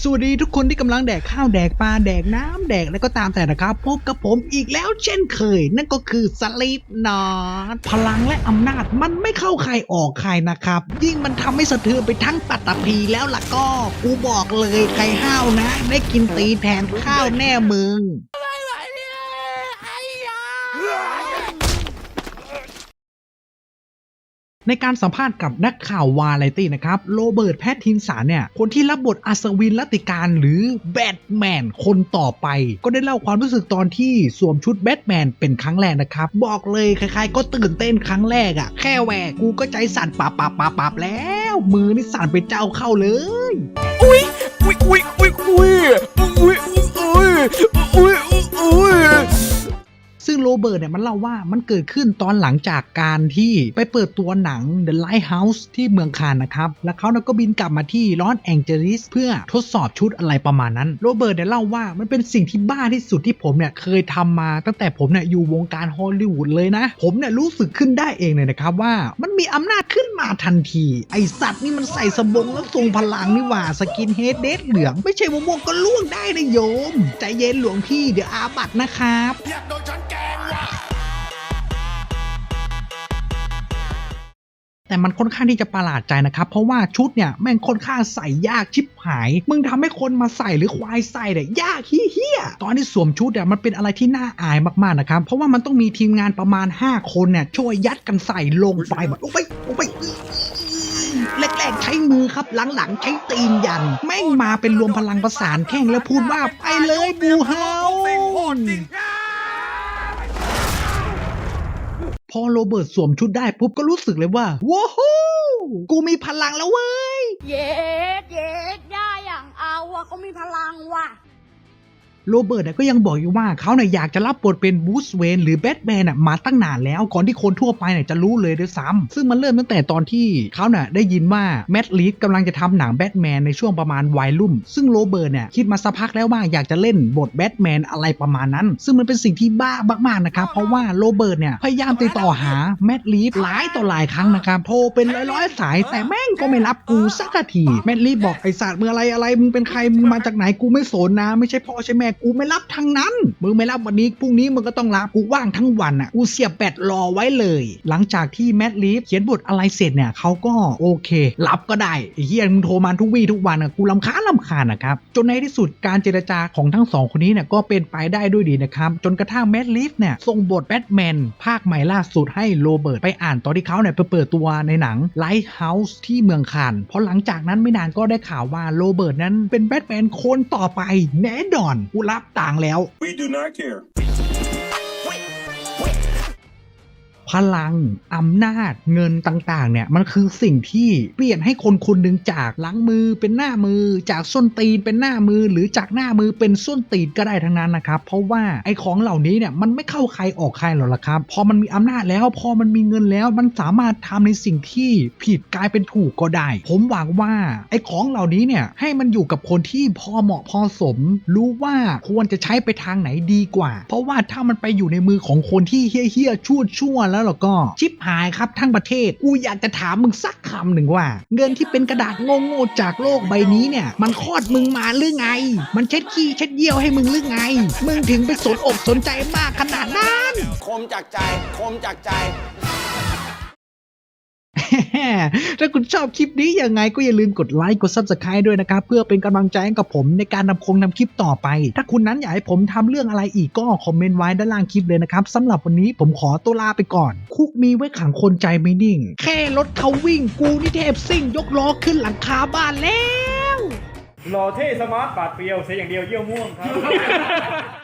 สวัสดีทุกคนที่กำลังแดกข้าวแดกปลาแดกน้ำแดกแล้วก็ตามแต่นะครับ พบกับผมอีกแล้วเช่นเคย นั่นก็คือสลีปนอตพลังและอำนาจมันไม่เข้าใครออกใครนะครับ ยิ่งมันทำให้สะเทือนไปทั้งปัตตภีแล้วล่ะก็ กูบอกเลยใครห้าวนะ ได้กินตีแทนข้าวแน่มึง ในการสัมภาษณ์กับนักข่าววาไรตี้นะครับโรเบิร์ตแพททินสันเนี่ยคนที่รับบทอัศวินลัติการหรือแบทแมนคนต่อไป ก็ได้เล่าความรู้สึกตอนที่สวมชุดแบทแมนเป็นครั้งแรกนะครับ บอกเลยใครๆก็ตื่นเต้นครั้งแรกอะ่ะแค่แหวกกูก็ใจสั่นปับปับปับปับแล้ว มือนี่สั่นเป็นเจ้าเข้าเลย อุ้ยอุ้ยอุ้ย เบิร์ตเนี่ยมันเล่าว่ามันเกิดขึ้นตอนหลังจากการที่ไปเปิดตัวหนัง The Lighthouse ที่เมืองคานนะครับ แล้วเขาเนี่ยก็บินกลับมาที่ลอสแองเจลิสเพื่อทดสอบชุดอะไรประมาณนั้น โรเบิร์ตเนี่ยเล่าว่ามันเป็นสิ่งที่บ้าที่สุดที่ผมเนี่ยเคยทำมาตั้งแต่ผมเนี่ยอยู่วงการฮอลลีวูดเลยนะ ผมเนี่ยรู้สึกขึ้นได้เองเลยนะครับว่ามันมีอำนาจขึ้นมาทันที ไอสัตว์นี่มันใส่สบงแล้วทรงพลังนี่หว่าสกินเฮดเดดเหลืองไม่ใช่มะม่วงก็ล่วงได้นะโยม ใจเย็นหลวงพี่เดี๋ยวอาบัตนะครับอยากโดนฉันแกง แต่มันค่อนข้างที่จะประหลาดใจนะครับ เพราะว่าชุดเนี่ยแม่งค่อนข้างใส่ยากชิบหาย มึงทำให้คนมาใส่หรือควายใส่เนี่ยยากเฮี้ยตอนที่สวมชุดเนี่ยมันเป็นอะไรที่น่าอายมากๆนะครับ เพราะว่ามันต้องมีทีมงานประมาณ 5 คนเนี่ยช่วยยัดกันใส่ลงไปแบบโอ้ไปโอ้ไปแรกๆใช้มือครับหลังๆ ใช้ตีนยัน แม่งมาเป็นรวมพลังประสานแข่งแล้วพูดว่าไปเลยบูเฮา พอโรเบิร์ตสวมชุดได้ปุ๊บก็รู้สึกเลยว่าว้าวกูมีพลังแล้วเว้ย เย็ดเย็ดย่าอย่างเอาอะเขามีพลังว่ะ โรเบิร์ตเนี่ยก็ยังบอกอยู่ว่าเขาเนี่ยอยากจะรับบทเป็นบูสเวนหรือแบทแมนน่ะมาตั้งนานแล้วก่อนที่คนทั่วไปเนี่ยจะรู้เลยด้วยซ้ำซึ่งมันเริ่มตั้งแต่ตอนที่เขาเนี่ยได้ยินว่าแมดลีฟกำลังจะทำหนังแบทแมนในช่วงประมาณวัยรุ่นซึ่งโรเบิร์ตเนี่ยคิดมาสักพักแล้วว่าอยากจะเล่นบทแบทแมนอะไรประมาณนั้น ซึ่งมันเป็นสิ่งที่บ้ามากๆนะครับเพราะว่าโรเบิร์ตเนี่ยพยายามติดต่อหาแมดลีฟหลายต่อหลายครั้งนะครับโทรเป็นร้อยๆสายแต่แม่งก็ไม่รับกูสักทีแมดลีฟบอกไอสัตว์มึงอะไรอะไรมึงเป็นใครมึงมาจากไหนกูไม่สนนะ ไม่ใช่พ่อใช่แม่กูไม่รับทั้งนั้น มึงไม่รับวันนี้พรุ่งนี้มึงก็ต้องรับกูว่างทั้งวันอะกูเสียบแบตรอไว้เลย หลังจากที่แมดลีฟเขียนบทอะไรเสร็จเนี่ยเขาก็โอเค รับก็ได้ไอ้เฮียมึงโทรมาทุกวี่ทุกวันอะกูลำคาลำคาญนะครับจนในที่สุดการเจรจาของทั้งสองคนนี้เนี่ยก็เป็นไปได้ด้วยดีนะครับจนกระทั่งแมดลีฟเนี่ยส่งบทแบทแมนภาคใหม่ล่าสุดให้โรเบิร์ตไปอ่านตอนที่เขาเนี่ยไปเปิดตัวในหนัง Lighthouse ที่เมืองคานเพราะหลังจากนั้นไม่นานก็ได้ข่าวว่าโรเบิร์ตนั้นเป็นแบทแมนคนต่อไปแน่นอนกูรับต่างแล้ว We do not care. พลังอำนาจเงินต่างๆ เนี่ยมันคือสิ่งที่เปลี่ยนให้คนคนหนึ่งจากหลังมือเป็นหน้ามือ จากส้นตีนเป็นหน้ามือ หรือจากหน้ามือเป็นส้นตีนก็ได้ทั้งนั้นนะครับ เพราะว่าไอ้ของเหล่านี้เนี่ยมันไม่เข้าใครออกใครหรอกละครับ พอมันมีอำนาจแล้วพอมันมีเงินแล้ว มันสามารถทำในสิ่งที่ผิดกลายเป็นถูกก็ได้ ผมหวังว่าไอ้ของเหล่านี้เนี่ยให้มันอยู่กับคนที่พอเหมาะพอสม รู้ว่าควรจะใช้ไปทางไหนดีกว่า เพราะว่าถ้ามันไปอยู่ในมือของคนที่เฮี้ยๆชั่วชั่วๆแล้วเราก็ชิบหายครับทั้งประเทศ กูอยากจะถามมึงสักคำหนึ่งว่า เงินที่เป็นกระดาษโง่ๆจากโลกใบนี้เนี่ย มันคลอดมึงมาหรือไง มันเช็ดขี้เช็ดเยี่ยวให้มึงหรือไง มึงถึงไปสนอกสนใจมากขนาดนั้น คมจากใจ คมจากใจ ถ้าคุณชอบคลิปนี้ยังไงก็อย่าลืมกดไลค์กด Subscribe ด้วยนะครับ เพื่อเป็นกำลังใจให้กับผมในการนำคงนำคลิปต่อไป ถ้าคุณนั้นอยากให้ผมทำเรื่องอะไรอีกก็คอมเมนต์ไว้ด้านล่างคลิปเลยนะครับสำหรับวันนี้ผมขอตัวลาไปก่อน คุกมีไว้ขังคนใจไม่นิ่ง แค่รถเขาวิ่งกูนี่เทพซิ่ง ยกล้อขึ้นหลังคาบ้านแล้ว หล่อเท่สมาร์ทปาดเปรียวเสียอย่างเดียวเยี่ยวม่วงครับ